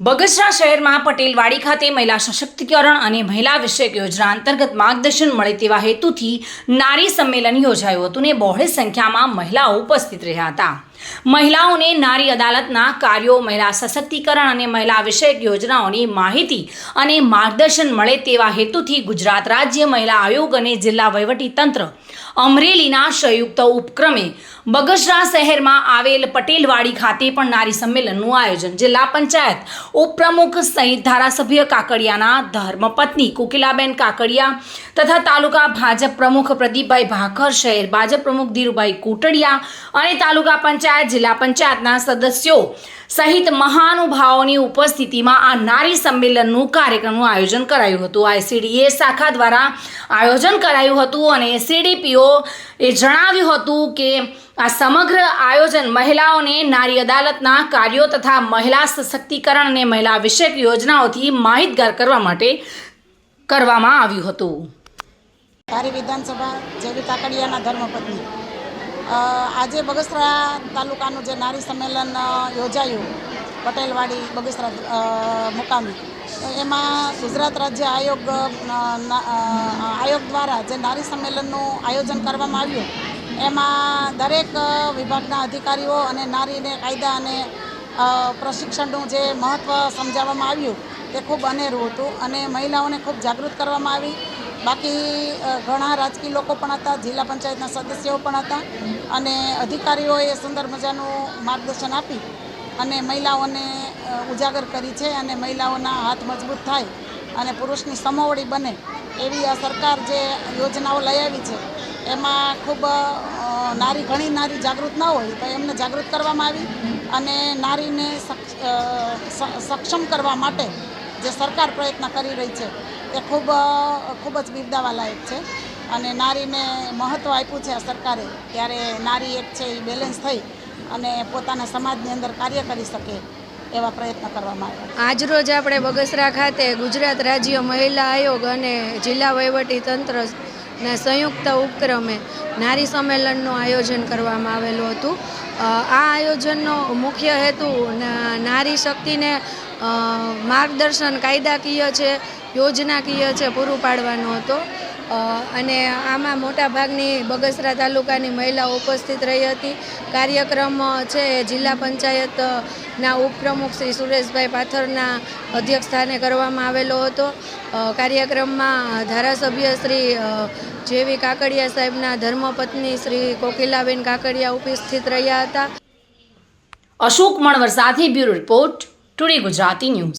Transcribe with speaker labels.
Speaker 1: બગસરા શહેરમાં પટેલવાડી ખાતે મહિલા સશક્તિકરણ અને મહિલા વિષયક યોજના અંતર્ગત માર્ગદર્શન મળે તેવા હેતુથી નારી સંમેલન યોજાયું હતું ને બહોળી સંખ્યામાં મહિલાઓ ઉપસ્થિત રહ્યા હતા. મહિલાઓને નારી અદાલતના કાર્યો, મહિલા સશક્તિકરણ અને મહિલા વિષયક યોજનાઓની માહિતી અને માર્ગદર્શન મળે તેવા હેતુથી ગુજરાત રાજ્ય મહિલા આયોગ અને જિલ્લા વહીવટી તંત્ર અમરેલીના સંયુક્ત ઉપક્રમે બગસરા શહેરમાં આવેલ પટેલવાડી ખાતે પણ નારી સંમેલનનું આયોજન. જિલ્લા પંચાયત ઉપપ્રમુખ સહિત ધારાસભ્ય કાકડિયાના ધર્મપત્ની કુકિલાબેન કાકડિયા તથા તાલુકા ભાજપ પ્રમુખ પ્રદીપભાઈ ભાખર, શહેર ભાજપ પ્રમુખ ધીરુભાઈ કોટડિયા અને તાલુકા પંચાયત જિલ્લા પંચાયતના સદસ્યો સહિત મહાનુભાવોની ઉપસ્થિતિમાં આ નારી સંમેલનનું કાર્યક્રમનું આયોજન કરાયું હતું. આઈસીડીએ શાખા દ્વારા આયોજન કરાયું હતું અને એસીડીપીઓ એ જણાવ્યું હતું કે આ સમગ્ર આયોજન મહિલાઓને નારી અદાલતના કાર્યો તથા મહિલા સશક્તિકરણ અને મહિલા વિષયક યોજનાઓથી માહિતગાર કરવા માટે કરવામાં આવ્યું હતું.
Speaker 2: વિધાનસભા જેવી કાકડિયાના ધર્મપત્ની આજે બગસરા તાલુકાનું જે નારી સંમેલન યોજાયું, પટેલવાડી બગસરા મુકામે. એમાં ગુજરાત રાજ્ય આયોગ આયોગ દ્વારા જે નારી સંમેલનનું આયોજન કરવામાં આવ્યું, એમાં દરેક વિભાગના અધિકારીઓ અને નારીને કાયદા અને પ્રશિક્ષણનું જે મહત્ત્વ સમજાવવામાં આવ્યું, તે ખૂબ અનેરું હતું અને મહિલાઓને ખૂબ જાગૃત કરવામાં આવી. બાકી ઘણા રાજકીય લોકો પણ હતા, જિલ્લા પંચાયતના સદસ્યો પણ હતા અને અધિકારીઓએ સુંદર મજાનું માર્ગદર્શન આપી અને મહિલાઓને ઉજાગર કરી છે અને મહિલાઓના હાથ મજબૂત થાય અને પુરુષની સમોવડી બને એવી આ સરકાર જે યોજનાઓ લઈ આવી છે, એમાં ખૂબ નારી ઘણી નારી જાગૃત ન હોય તો એમને જાગૃત કરવામાં આવી અને નારીને સક્ષમ કરવા માટે જે સરકાર પ્રયત્ન કરી રહી છે તે ખૂબ ખૂબ જ બિરદાવાલાયક છે. અને નારીને મહત્ત્વ આપ્યું છે આ સરકારે, ત્યારે નારી એક છે એ બેલેન્સ થઈ અને પોતાના સમાજની અંદર કાર્ય કરી શકે એવા પ્રયત્ન કરવામાં આવ્યા.
Speaker 3: આજરોજ આપણે બગસરા ખાતે ગુજરાત રાજ્ય મહિલા આયોગ અને જિલ્લા વહીવટી તંત્રના સંયુક્ત ઉપક્રમે નારી સંમેલનનું આયોજન કરવામાં આવેલું હતું. આ આયોજનનો મુખ્ય હેતુ ના- નારી શક્તિને માર્ગદર્શન કાયદાકીય છે યોજનાકીય છે, પૂરું પાડવાનો હતો. અને આમાં મોટાભાગની બગસરા તાલુકાની મહિલાઓ ઉપસ્થિત રહી હતી. કાર્યક્રમ છે જિલ્લા પંચાયતના ઉપપ્રમુખ શ્રી સુરેશભાઈ પાથરના અધ્યક્ષસ્થાને કરવામાં આવેલો હતો. કાર્યક્રમમાં ધારાસભ્ય શ્રી જેવી કાકડિયા સાહેબના ધર્મપત્ની શ્રી કોકિલાબેન કાકડિયા ઉપસ્થિત રહ્યા હતા.
Speaker 1: અશોક મણવર સાથે bureau report, today Gujarati news.